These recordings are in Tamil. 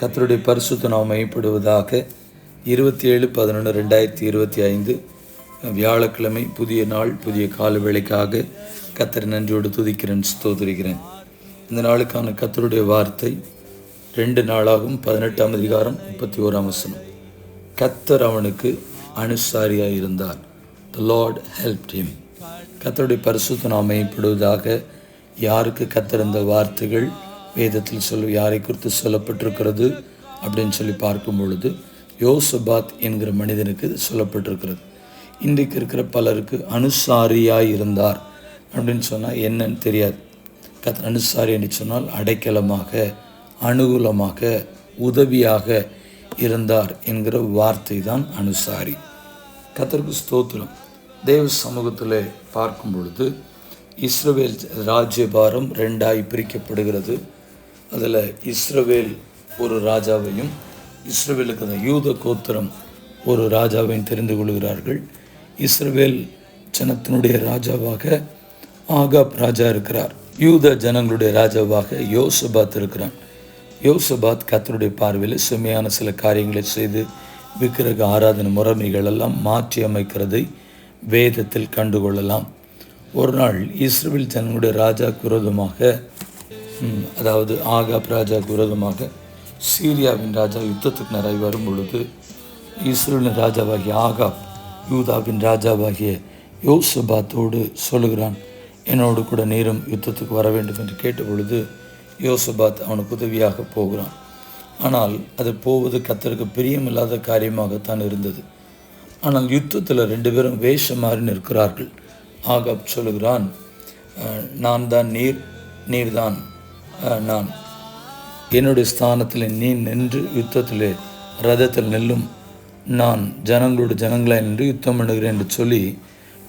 கத்தருடைய பரிசுத்த நாம் மையப்படுவதாக இருபத்தி ஏழு பதினொன்று ரெண்டாயிரத்தி இருபத்தி ஐந்து வியாழக்கிழமை புதிய நாள் புதிய கால வேலைக்காக கத்தரை நன்றியோடு துதிக்கிறேன் ஸ்தோதரிக்கிறேன் இந்த நாளுக்கான கத்தருடைய வார்த்தை ரெண்டு நாளாகும் பதினெட்டாம் அதிகாரம் முப்பத்தி ஓராம் வசனம். கத்தர் அவனுக்கு அனுசாரியாக இருந்தார். த லார்ட் ஹெல்ப் டீம் கத்தருடைய பரிசுத்த நாம் மையப்படுவதாக யாருக்கு கத்தர் இந்த வார்த்தைகள் வேதத்தில் சொல்ல யாரை குறித்து சொல்லப்பட்டிருக்கிறது அப்படின்னு சொல்லி பார்க்கும் பொழுது யோசபாத் என்கிற மனிதனுக்கு இது சொல்லப்பட்டிருக்கிறது. இன்றைக்கு இருக்கிற பலருக்கு அனுசாரியாக இருந்தார் அப்படின்னு சொன்னால் என்னன்னு தெரியாது. கத் அனுசாரி என்று சொன்னால் அடைக்கலமாக அனுகூலமாக உதவியாக இருந்தார் என்கிற வார்த்தை தான் அனுசாரி. கத்தருக்கு ஸ்தோத்திரம். தேவ சமூகத்தில் பார்க்கும் பொழுது இஸ்ரவேல் ராஜ்யபாரம் ரெண்டாய் பிரிக்கப்படுகிறது. அதில் இஸ்ரவேல் ஒரு ராஜாவையும் இஸ்ரவேலுக்கு அந்த யூத கோத்திரம் ஒரு ராஜாவையும் தெரிந்து கொள்கிறார்கள். இஸ்ரவேல் ஜனத்தினுடைய ராஜாவாக ஆகாப் ராஜா இருக்கிறார். யூத ஜனங்களுடைய ராஜாவாக யோசபாத் இருக்கிறான். யோசபாத் கத்தருடைய பார்வையில் செம்மையான சில காரியங்களை செய்து விக்கிரக ஆராதனை முறைமைகள் எல்லாம் மாற்றி அமைக்கிறதை வேதத்தில் கண்டுகொள்ளலாம். ஒரு நாள் இஸ்ரேல் ஜனங்களுடைய ராஜா விரோதமாக அதாவது ஆகாப் ராஜாவுக்கு விரோதமாக சீரியாவின் ராஜா யுத்தத்துக்கு நிறைய வரும் பொழுது இஸ்ரேலின் ராஜாவாகிய ஆகாப் யூதாவின் ராஜாவாகிய யோசபாத்தோடு சொல்லுகிறான் என்னோடு கூட நேரம் யுத்தத்துக்கு வர வேண்டும் என்று கேட்ட பொழுது யோசபாத் அவனுக்கு உதவியாக போகிறான். ஆனால் அது போவது கத்தருக்கு பிரியமில்லாத காரியமாகத்தான் இருந்தது. ஆனால் யுத்தத்தில் ரெண்டு பேரும் வேஷம் மாறி நிற்கிறார்கள். ஆகாப் சொல்லுகிறான் நான் தான் நீர் நீர்தான். நான். என்னுடைய ஸ்தானத்தில் நீ நின்று யுத்தத்தில் ரதத்தில் நெல்லும் நான் ஜனங்களோட ஜனங்களாய் நின்று யுத்தம் பண்ணுகிறேன் என்று சொல்லி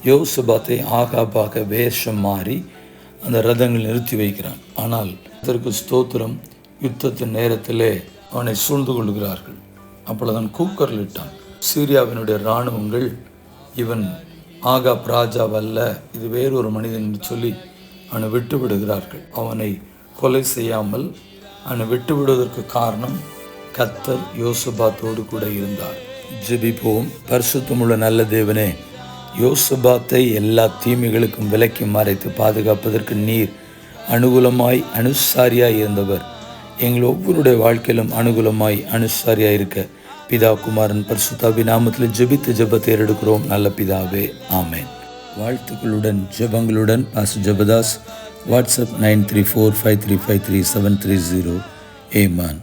யோசுபாத்தை ஆகாபாக வேஷம் மாறி அந்த ரதங்கள் நிறுத்தி வைக்கிறான். ஆனால் அதற்கு ஸ்தோத்திரம் யுத்தத்தின் நேரத்திலே அவனை சூழ்ந்து கொள்கிறார்கள் அப்போதுதான் கூக்கரில் இட்டான். சீரியாவினுடைய இராணுவங்கள் இவன் ஆகா ராஜாவல்ல இது வேறொரு மனிதன் என்று சொல்லி அவனை விட்டு விடுகிறார்கள் அவனை கொலை செய்யாமல் அவனை விட்டு விடுவதற்கு காரணம் கத்தர் யோசபாத்தோடு கூட இருந்தார். ஜெபிப்போம். பரிசுத்தமுள்ள நல்ல தேவனே யோசபாத்தை எல்லா தீமைகளுக்கும் விலக்கி மறைத்து பாதுகாப்பதற்கு நீர் அனுகூலமாய் அனுசாரியாய் இருந்தவர். எங்கள் ஒவ்வொருடைய வாழ்க்கையிலும் அனுகூலமாய் அனுசாரியாய் இருக்க பிதா குமாரன் பரிசுத்தாபி நாமத்தில் ஜெபித்து ஜெபத்தை எடுக்கிறோம் நல்ல பிதாவே ஆமேன். வாழ்த்துக்களுடன் ஜெபங்களுடன் Basu Jebadas WhatsApp nine three four five three five three seven three zero amen